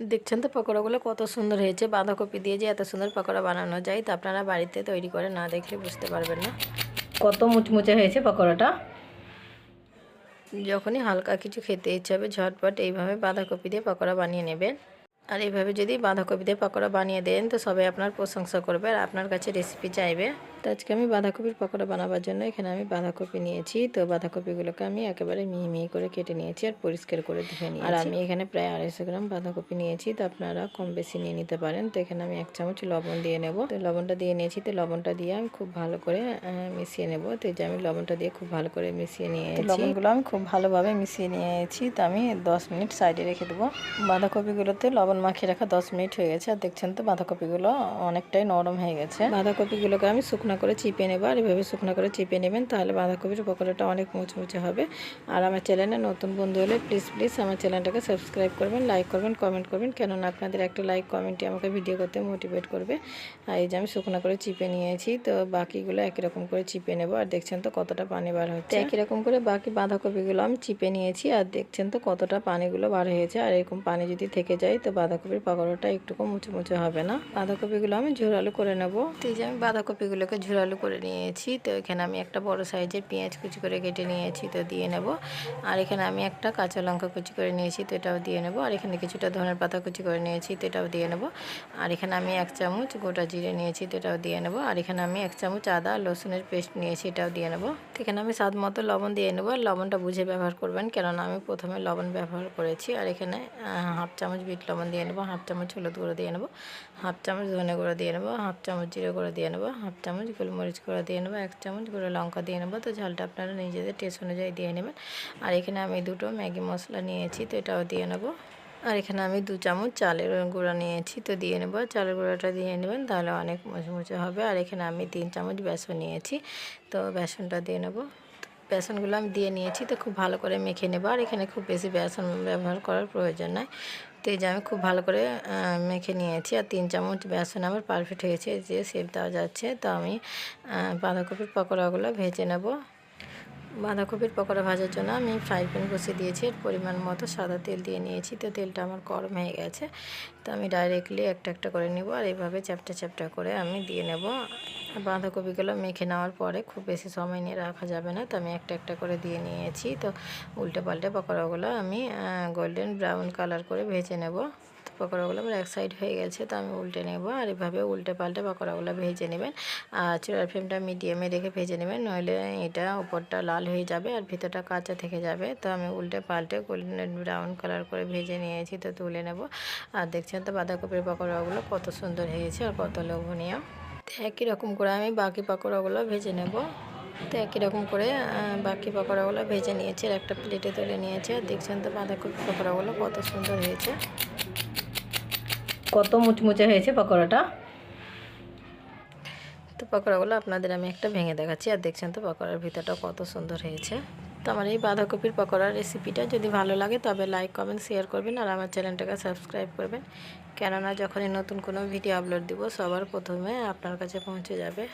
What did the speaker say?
দেখছেন তো পকোড়াগুলো কত সুন্দর হয়েছে বাঁধাকপি দিয়ে যে এত সুন্দর পকোড়া বানানো যায় তা আপনারা বাড়িতে তৈরি করে না দেখলে বুঝতে পারবেন না। কত মুচমুচে হয়েছে পকোড়াটা? যখনই হালকা কিছু খেতে ইচ্ছে হবে ঝটপট এইভাবে বাঁধাকপি দিয়ে পকোড়া বানিয়ে নেবেন। আর এইভাবে যদি বাঁধাকপি দিয়ে পকোড়া বানিয়ে দেন, তো সবাই আপনার প্রশংসা করবে আর আপনার কাছে রেসিপি চাইবে। তো আজকে আমি বাঁধাকপির পকোড়া বানাবার জন্য এখানে আমি বাঁধাকপি নিয়েছি। তো বাঁধাকপিগুলোকে আমি একেবারে মিহি মিহি করে কেটে নিয়েছি আর পরিষ্কার করে ধুয়ে নিয়েছি। আর আমি এখানে প্রায় আড়াইশো গ্রাম বাঁধাকপি নিয়েছি। তো আপনারা কম বেশি নিয়ে নিতে পারেন। তো এখানে আমি এক চামচ লবণ দিয়ে নেব। তো লবণটা দিয়ে নিয়েছি। তো লবণটা দিয়ে আমি খুব ভালো করে মিশিয়ে নেব। তো যে আমি লবণটা দিয়ে খুব ভালো করে মিশিয়ে নিয়েছি। লবণগুলো আমি খুব ভালোভাবে মিশিয়ে নিয়েছি। তো আমি দশ মিনিট সাইডে রেখে দেবো। বাঁধাকপিগুলোতে লবণ মাখিয়ে রাখা দশ মিনিট হয়ে গেছে। আর দেখছেন তো বাঁধাকপিগুলো অনেকটাই নরম হয়ে গেছে। বাঁধাকপিগুলোকে আমি শুকনো করে চিপে নেব। আর এভাবে শুকনো করে চিপে নেবেন তাহলে বাঁধাকপির পকোড়াটা অনেক মুচমুচে হবে। আর আমার চ্যানেলে নতুন বন্ধু হলে প্লিজ প্লিজ আমার চ্যানেলটাকে সাবস্ক্রাইব করবেন লাইক করবেন কমেন্ট করবেন কেননা আপনাদের একটা লাইক কমেন্টই আমাকে ভিডিও করতে মোটিভেট করবে। আর এই যে আমি শুকনো করে চিপে নিয়েছি তো বাকিগুলো একই রকম করে চিপে নেব। আর দেখছেন তো কতটা পানি বার হচ্ছে। একই রকম করে বাকি বাঁধাকপিগুলো আমি চিপে নিয়েছি। আর দেখছেন তো কতটা পানিগুলো বার হয়েছে। আর এরকম পানি যদি থেকে যায় তো বাঁধাকপির পকোড়াটা একটুকু মুচে মুচে হবে না। বাঁধাকপিগুলো আমি ঝোরালো করে নেব। তো এই যে আমি বাঁধাকপিগুলোকে ঝোরালো করে নিয়েছি, তো এখানে আমি একটা বড় সাইজের পেঁয়াজ কুচি করে কেটে নিয়েছি, তো দিয়ে নেব। আর এখানে আমি একটা কাঁচা লঙ্কা কুচি করে নিয়েছি, তো এটাও দিয়ে নেব। আর এখানে কিছুটা ধনের পাতা কুচি করে নিয়েছি, তো এটাও দিয়ে নেব। আর এখানে আমি এক চামচ গোটা জিরে নিয়েছি, তো এটাও দিয়ে নেব। আর এখানে আমি এক চামচ আদা রসুনের পেস্ট নিয়েছি, এটাও দিয়ে নেব। এখানে আমি স্বাদ মতো লবণ দিয়ে নেব। আর লবণটা বুঝে ব্যবহার করবেন, কেননা আমি প্রথমে লবণ ব্যবহার করেছি। আর এখানে হাফ চামচ বিট লবণ দিয়ে নেব, হাফ চামচ হলুদ গুঁড়ো দিয়ে নেব, হাফ চামচ ধনে গুঁড়ো দিয়ে নেব, হাফ চামচ জিরে গুঁড়ো দিয়ে নেব, হাফ চামচ গোলমরিচ গুঁড়ো দিয়ে নেব, এক চামচ গুঁড়ো লঙ্কা দিয়ে নেব। তো ঝালটা আপনারা নিজেদের টেস্ট অনুযায়ী দিয়ে নেবেন। আর এখানে আমি দুটো ম্যাগি মশলা নিয়েছি, তো এটাও দিয়ে নেব। আর এখানে আমি দু চামচ চালের গুঁড়া নিয়েছি, তো দিয়ে নেব। চালের গুঁড়াটা দিয়ে নেবেন, তাহলে অনেক মুচমুচে হবে। আর এখানে আমি তিন চামচ বেসন নিয়েছি, তো বেসনটা দিয়ে নেব। বেসনগুলো আমি দিয়ে নিয়েছি, তো খুব ভালো করে মেখে নেব। আর এখানে খুব বেশি বেসন ব্যবহার করার প্রয়োজন নয় তো এই যে আমি খুব ভালো করে মেখে নিয়েছি। আর তিন চামচ বেসন আমার পারফেক্ট হয়েছে। যে সেপ দেওয়া যাচ্ছে। তো আমি বাঁধাকপির পকোড়াগুলো ভেজে নেব। বাঁধাকপির পকোড়া ভাজার জন্য আমি ফ্রাই প্যান বসিয়ে দিয়েছি। এর পরিমাণ মতো সাদা তেল দিয়ে নিয়েছি। তো তেলটা আমার গরম হয়ে গেছে। তো আমি ডাইরেক্টলি একটা একটা করে নেব আর এইভাবে চ্যাপটা চ্যাপটা করে আমি দিয়ে নেব। বাঁধাকপিগুলো মেখে নেওয়ার পরে খুব বেশি সময় নিয়ে রাখা যাবে না। তো আমি একটা একটা করে দিয়ে নিয়েছি। তো উল্টে পাল্টে পকোড়াগুলো আমি গোল্ডেন ব্রাউন কালার করে ভেজে নেব। পকোড়াগুলো আমার এক সাইড হয়ে গেছে, তো আমি উল্টে নেব। আর এভাবে উল্টে পাল্টে পকোড়াগুলো ভেজে নেবেন। আর চুলার ফ্লেমটা মিডিয়ামে রেখে ভেজে নেবেন, নইলে এটা উপরটা লাল হয়ে যাবে আর ভিতরটা কাঁচা থেকে যাবে। তো আমি উল্টে পাল্টে গোল্ডেন ব্রাউন কালার করে ভেজে নিয়েছি, তো তুলে নেব। আর দেখছেন তো বাঁধাকপির পকোড়াগুলো কত সুন্দর হয়েছে আর কত লোভনীয়। তো একই রকম করে আমি বাকি পকোড়াগুলো ভেজে নেব। তো একই রকম করে বাকি পকোড়াগুলো ভেজে নিয়েছি আর একটা প্লেটে তুলে নিয়েছি। আর দেখছেন তো বাঁধাকপি পকোড়াগুলো কত সুন্দর হয়েছে। কত মুচমুচে হয়েছে পকোড়াটা? তো পকোড়াগুলো আপনাদের আমি একটা ভেঙে দেখাচ্ছি, আর দেখছেন তো পকোড়ার ভিতরটা কত সুন্দর হয়েছে। তো আমার এই বাঁধাকপির পকোড়ার রেসিপিটা যদি ভালো লাগে তবে লাইক কমেন্ট শেয়ার করবেন, আর আমার চ্যানেলটাকে সাবস্ক্রাইব করবেন। কেননা যখনই নতুন কোনো ভিডিও আপলোড দিব, সবার প্রথমে আপনার কাছে পৌঁছে যাবে।